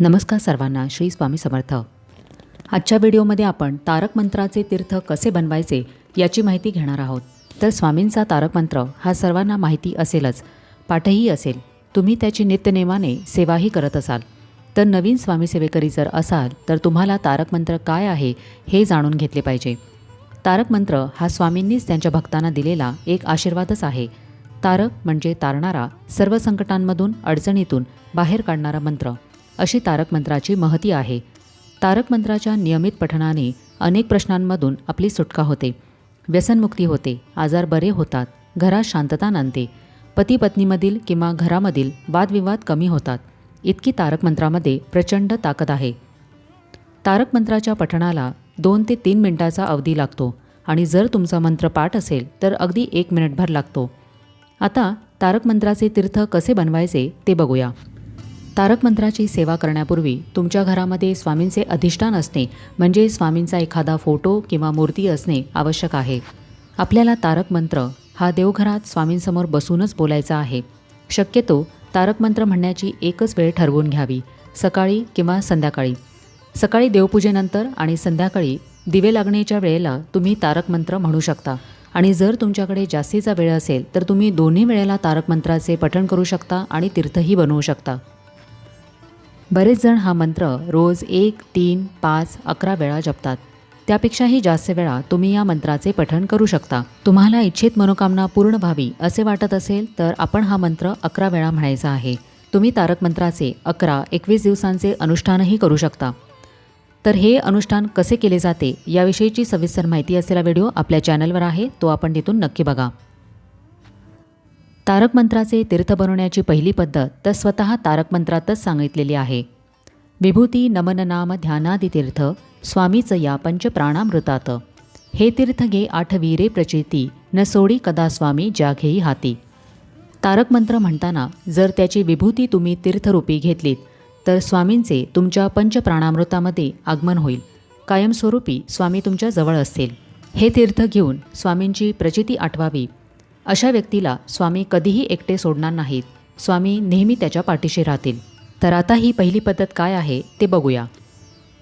नमस्कार सर्वांना श्री स्वामी समर्थ. आजच्या व्हिडिओमध्ये आपण तारक मंत्राचे तीर्थ कसे बनवायचे याची माहिती घेणार आहोत. तर स्वामींचा तारक मंत्र हा सर्वांना माहिती असेलच पाठही असेल. तुम्ही त्याची नित्यनेमाने सेवाही करत असाल. तर नवीन स्वामी सेवेकरी जर असाल तर तुम्हाला तारक मंत्र काय आहे हे जाणून घेतले पाहिजे. तारक मंत्र हा स्वामींनीच त्यांच्या भक्तांना दिलेला एक आशीर्वादच आहे. तारक म्हणजे तारणारा सर्व संकटांमधून अडचणीतून बाहेर काढणारा मंत्र. अशी तारक मंत्राची महती आहे. तारक मंत्राच्या नियमित पठणाने अनेक प्रश्नांमधून आपली सुटका होते. व्यसनमुक्ती होते आजार बरे होतात घरात शांतता नांदते पती पत्नीमधील किंवा घरामधील वादविवाद कमी होतात. इतकी तारक मंत्रामध्ये प्रचंड ताकद आहे. तारक मंत्राच्या पठणाला दोन ते तीन मिनिटाचा अवधी लागतो आणि जर तुमचा मंत्र पाठ असेल तर अगदी एक मिनिटभर लागतो. आता तारक मंत्राचे तीर्थ कसे बनवायचे ते बघूया. तारक मंत्राची सेवा करण्यापूर्वी तुमच्या घरामध्ये स्वामींचे अधिष्ठान असणे म्हणजे स्वामींचा एखादा फोटो किंवा मूर्ती असणे आवश्यक आहे. आपल्याला तारक मंत्र हा देवघरात स्वामींसमोर बसूनच बोलायचा आहे. शक्यतो तारक मंत्र म्हणण्याची एकच वेळ ठरवून घ्यावी सकाळी किंवा संध्याकाळी. सकाळी देवपूजेनंतर आणि संध्याकाळी दिवे लागण्याच्या वेळेला तुम्ही तारक मंत्र म्हणू शकता. आणि जर तुमच्याकडे जास्तीचा वेळ असेल तर तुम्ही दोन्ही वेळेला तारक मंत्राचे पठण करू शकता आणि तीर्थही बनवू शकता. बरेच जण हा मंत्र रोज एक तीन पाच अकरा वेळा जपतात. त्यापेक्षाही जास्त वेळा तुम्ही या मंत्राचे पठण करू शकता. तुम्हाला इच्छित मनोकामना पूर्ण व्हावी असे वाटत असेल तर आपण हा मंत्र अकरा वेळा म्हणायचा आहे. तुम्ही तारक मंत्राचे अकरा एकवीस दिवसांचे अनुष्ठानही करू शकता. तर हे अनुष्ठान कसे केले जाते याविषयीची सविस्तर माहिती असलेला व्हिडिओ आपल्या चॅनलवर आहे तो आपण तिथून नक्की बघा. तारक मंत्राचे तीर्थ बनवण्याची पहिली पद्धत तर स्वतः तारक मंत्रातच सांगितलेली आहे. विभूती नमन नाम ध्यानादि तीर्थ स्वामीचं या पंचप्राणामृतात. हे तीर्थ घे आठ वीरे प्रचिती न सोडी कदा स्वामी ज्या घेई हाती. तारक मंत्र म्हणताना जर त्याची विभूती तुम्ही तीर्थरूपी घेतलीत तर स्वामींचे तुमच्या पंचप्राणामृतामध्ये आगमन होईल. कायमस्वरूपी स्वामी तुमच्या जवळ असतील. हे तीर्थ घेऊन स्वामींची प्रचिती आठवावी. अशा व्यक्तीला स्वामी कधीही एकटे सोडणार नाहीत. स्वामी नेहमी त्याच्या पाठीशी राहतील. तर आता ही पहिली पद्धत काय आहे ते बघूया.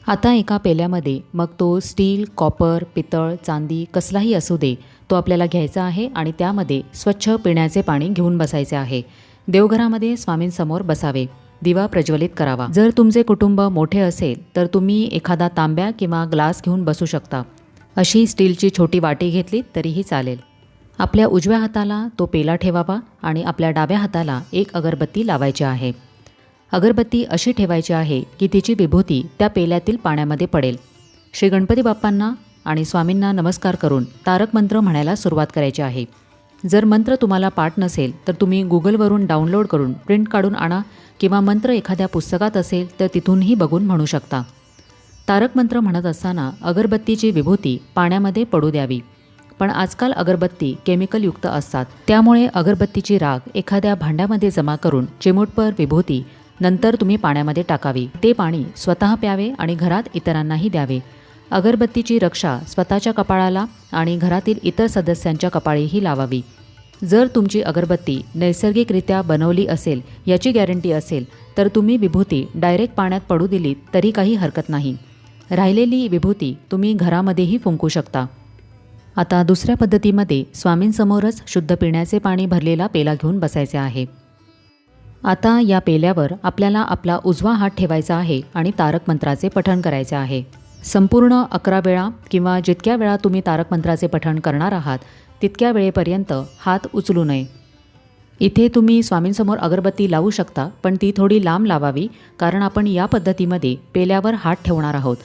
आता एका पेल्यामध्ये मग तो स्टील कॉपर पितळ चांदी कसलाही असू दे तो आपल्याला घ्यायचा आहे आणि त्यामध्ये स्वच्छ पिण्याचे पाणी घेऊन बसायचे आहे. देवघरामध्ये स्वामींसमोर बसावे. दिवा प्रज्वलित करावा. जर तुमचे कुटुंब मोठे असेल तर तुम्ही एखादा तांब्या किंवा ग्लास घेऊन बसू शकता. अशी स्टीलची छोटी वाटी घेतली तरीही चालेल. आपल्या उजव्या हाताला तो पेला ठेवावा आणि आपल्या डाव्या हाताला एक अगरबत्ती लावायची आहे. अगरबत्ती अशी ठेवायची आहे की तिची विभूती त्या पेल्यातील पाण्यामध्ये पडेल. श्री गणपती बाप्पांना आणि स्वामींना नमस्कार करून तारक मंत्र म्हणायला सुरुवात करायची आहे. जर मंत्र तुम्हाला पाठ नसेल तर तुम्ही गुगलवरून डाउनलोड करून प्रिंट काढून आणा किंवा मंत्र एखाद्या पुस्तकात असेल तर तिथूनही बघून म्हणू शकता. तारक मंत्र म्हणत असताना अगरबत्तीची विभूती पाण्यामध्ये पडू द्यावी. पण आजकाल अगरबत्ती केमिकलयुक्त असतात. त्यामुळे अगरबत्तीची राग एखाद्या भांड्यामध्ये जमा करून चिमूटपर विभूती नंतर तुम्ही पाण्यामध्ये टाकावी. ते पाणी स्वतः प्यावे आणि घरात इतरांनाही द्यावे. अगरबत्तीची रक्षा स्वतःच्या कपाळाला आणि घरातील इतर सदस्यांच्या कपाळीही लावावी. जर तुमची अगरबत्ती नैसर्गिकरित्या बनवली असेल याची गॅरंटी असेल तर तुम्ही विभूती डायरेक्ट पाण्यात पडू दिलीत तरी काही हरकत नाही. राहिलेली विभूती तुम्ही घरामध्येही फुंकू शकता. आता दुसऱ्या पद्धतीमध्ये स्वामींसमोरच शुद्ध पिण्याचे पाणी भरलेला पेला घेऊन बसायचे आहे. आता या पेल्यावर आपल्याला आपला उजवा हात ठेवायचा आहे आणि तारक मंत्राचे पठण करायचे आहे. संपूर्ण अकरा वेळा किंवा जितक्या वेळा तुम्ही तारक मंत्राचे पठण करणार आहात तितक्या वेळेपर्यंत हात उचलू नये. इथे तुम्ही स्वामींसमोर अगरबत्ती लावू शकता पण ती थोडी लांब लावावी कारण आपण या पद्धतीमध्ये पेल्यावर हात ठेवणार आहोत.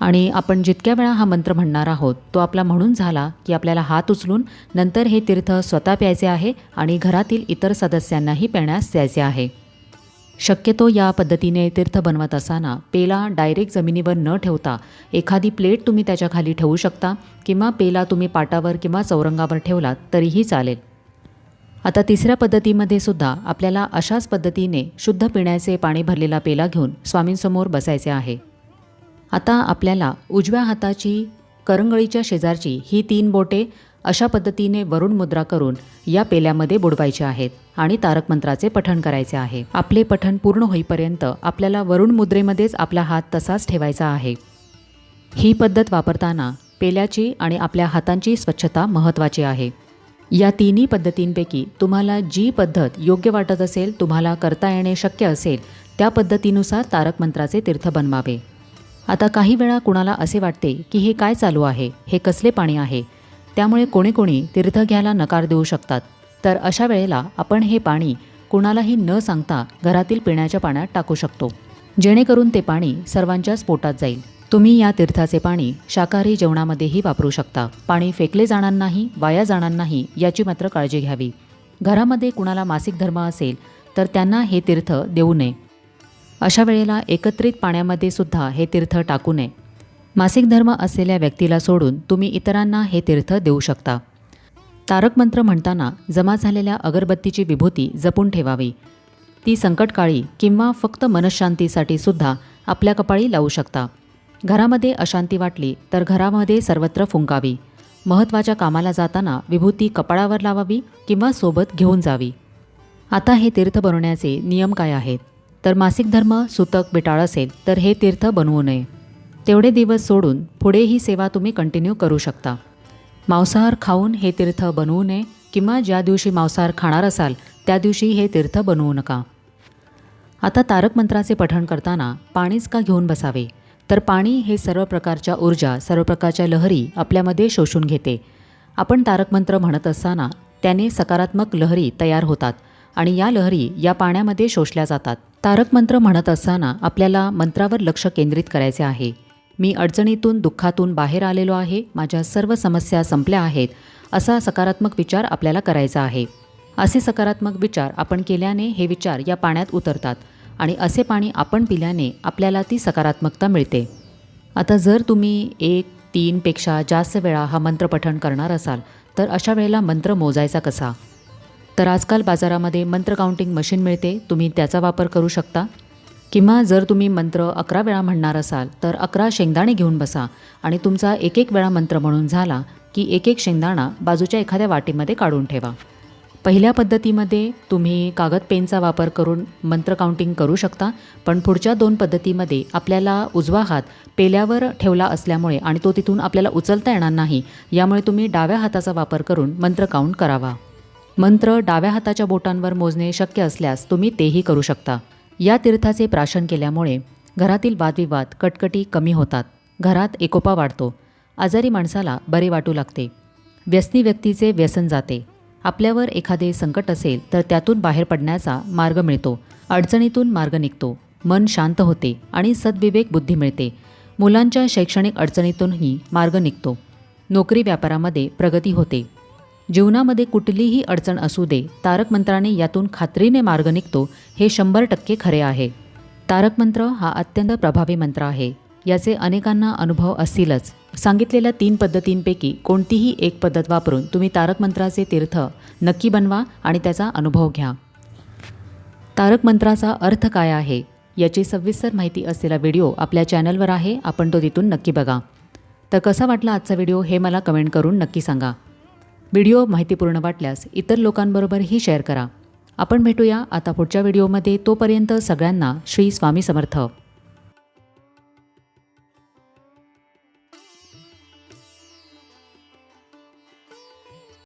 आणि आपण जितक्या वेळा हा मंत्र म्हणणार आहोत तो आपला म्हणून झाला की आपल्याला हात उचलून नंतर हे तीर्थ स्वतः प्यायचे आहे आणि घरातील इतर सदस्यांनाही पिण्यास द्यायचे आहे. शक्यतो या पद्धतीने तीर्थ बनवत असताना पेला डायरेक्ट जमिनीवर न ठेवता एखादी प्लेट तुम्ही त्याच्याखाली ठेवू शकता किंवा पेला तुम्ही पाटावर किंवा चौरंगावर ठेवलात तरीही चालेल. आता तिसऱ्या पद्धतीमध्ये सुद्धा आपल्याला अशाच पद्धतीने शुद्ध पिण्याचे पाणी भरलेला पेला घेऊन स्वामींसमोर बसायचे आहे. आता आपल्याला उजव्या हाताची करंगळीच्या शेजारची ही तीन बोटे अशा पद्धतीने वरुण मुद्रा करून या पेल्यामध्ये बुडवायचे आहेत आणि तारक मंत्राचे पठण करायचे आहे. आपले पठण पूर्ण होईपर्यंत आपल्याला वरुण मुद्रेमध्येच आपला हात तसाच ठेवायचा आहे. ही पद्धत वापरताना पेल्याची आणि आपल्या हातांची स्वच्छता महत्त्वाची आहे. या तिन्ही पद्धतींपैकी तुम्हाला जी पद्धत योग्य वाटत असेल तुम्हाला करता येणे शक्य असेल त्या पद्धतीनुसार तारक मंत्राचे तीर्थ बनवावे. आता काही वेळा कुणाला असे वाटते की हे काय चालू आहे हे कसले पाणी आहे? त्यामुळे कोणी कोणी तीर्थ घ्यायला नकार देऊ शकतात. तर अशा वेळेला आपण हे पाणी कुणालाही न सांगता घरातील पिण्याच्या पाण्यात टाकू शकतो. जेणेकरून ते पाणी सर्वांच्याच पोटात जाईल. तुम्ही या तीर्थाचे पाणी शाकाहारी जेवणामध्येही वापरू शकता. पाणी फेकले जाणार नाही वाया जाणार नाही याची मात्र काळजी घ्यावी. घरामध्ये कुणाला मासिक धर्म असेल तर त्यांना हे तीर्थ देऊ नये. अशा वेळेला एकत्रित पाण्यामध्ये सुद्धा हे तीर्थ टाकू नये. मासिक धर्म असलेल्या व्यक्तीला सोडून तुम्ही इतरांना हे तीर्थ देऊ शकता. तारक मंत्र म्हणताना जमा झालेल्या अगरबत्तीची विभूती जपून ठेवावी. ती संकटकाळी किंवा फक्त मनशांतीसाठी सुद्धा आपल्या कपाळी लावू शकता. घरामध्ये अशांती वाटली तर घरामध्ये सर्वत्र फुंकावी. महत्त्वाच्या कामाला जाताना विभूती कपाळावर लावावी किंवा सोबत घेऊन जावी. आता हे तीर्थ बनवण्याचे नियम काय आहेत? तर मासिक धर्म सुतक बिटाळ असेल तर हे तीर्थ बनवू नये. तेवढे दिवस सोडून पुढे ही सेवा तुम्ही कंटिन्यू करू शकता. मांसाहार खाऊन हे तीर्थ बनवू नये किंवा ज्या दिवशी मांसाहार खाणार असाल त्या दिवशी हे तीर्थ बनवू नका. आता तारक मंत्राचे पठण करताना पाणीच का घेऊन बसावे? तर पाणी हे सर्व प्रकारच्या ऊर्जा सर्व प्रकारच्या लहरी आपल्यामध्ये शोषून घेते. आपण तारक मंत्र म्हणत असताना त्याने सकारात्मक लहरी तयार होतात. आणि या लहरी या पाण्यामध्ये शोषल्या जातात. तारक मंत्र म्हणत असताना आपल्याला मंत्रावर लक्ष केंद्रित करायचे आहे. मी अडचणीतून दुःखातून बाहेर आलेलो आहे. माझ्या सर्व समस्या संपल्या आहेत असा सकारात्मक विचार आपल्याला करायचा आहे. असे सकारात्मक विचार आपण केल्याने हे विचार या पाण्यात उतरतात आणि असे पाणी आपण पिल्याने आपल्याला ती सकारात्मकता मिळते. आता जर तुम्ही एक तीनपेक्षा जास्त वेळा हा मंत्र पठण करणार असाल तर अशा वेळेला मंत्र मोजायचा कसा? तर आजकाल बाजारामध्ये मंत्र काउंटिंग मशीन मिळते. तुम्ही त्याचा वापर करू शकता. किंवा जर तुम्ही मंत्र अकरा वेळा म्हणणार असाल तर अकरा शेंगदाणे घेऊन बसा आणि तुमचा एक एक वेळा मंत्र म्हणून झाला की एक एक शेंगदाणा बाजूच्या एखाद्या वाटीमध्ये काढून ठेवा. पहिल्या पद्धतीमध्ये तुम्ही कागद पेनचा वापर करून मंत्र काउंटिंग करू शकता पण पुढच्या दोन पद्धतीमध्ये आपल्याला उजवा हात पेल्यावर ठेवला असल्यामुळे आणि तो तिथून आपल्याला उचलता येणार नाही यामुळे तुम्ही डाव्या हाताचा वापर करून मंत्र काउंट करावा. मंत्र डाव्या हाताच्या बोटांवर मोजणे शक्य असल्यास तुम्ही तेही करू शकता. या तीर्थाचे प्राशन केल्यामुळे घरातील वादविवाद कटकटी कमी होतात. घरात एकोपा वाढतो. आजारी माणसाला बरे वाटू लागते. व्यसनी व्यक्तीचे व्यसन जाते. आपल्यावर एखादे संकट असेल तर त्यातून बाहेर पडण्याचा मार्ग मिळतो. अडचणीतून मार्ग निघतो. मन शांत होते आणि सद्विवेक बुद्धी मिळते. मुलांच्या शैक्षणिक अडचणीतूनही मार्ग निघतो. नोकरी व्यापारामध्ये प्रगती होते. जीवनामध्ये कुठलीही अडचण असू दे तारक मंत्राने यातून खात्रीने मार्ग निघतो हे शंभर टक्के खरे आहे. तारक मंत्र हा अत्यंत प्रभावी मंत्र आहे. याचे अनेकांना अनुभव असतीलच. सांगितलेल्या तीन पद्धतींपैकी कोणतीही एक पद्धत वापरून तुम्ही तारक मंत्राचे तीर्थ नक्की बनवा आणि त्याचा अनुभव घ्या. तारक मंत्राचा अर्थ काय आहे? याची सविस्तर माहिती असलेला व्हिडिओ आपल्या चॅनलवर आहे आपण तो तिथून नक्की बघा. तर कसा वाटला आजचा व्हिडिओ हे मला कमेंट करून नक्की सांगा. व्हिडिओ माहितीपूर्ण वाटल्यास इतर लोकांबरोबरही शेअर करा. आपण भेटूया आता पुढच्या व्हिडिओमध्ये तोपर्यंत सगळ्यांना श्री स्वामी समर्थ.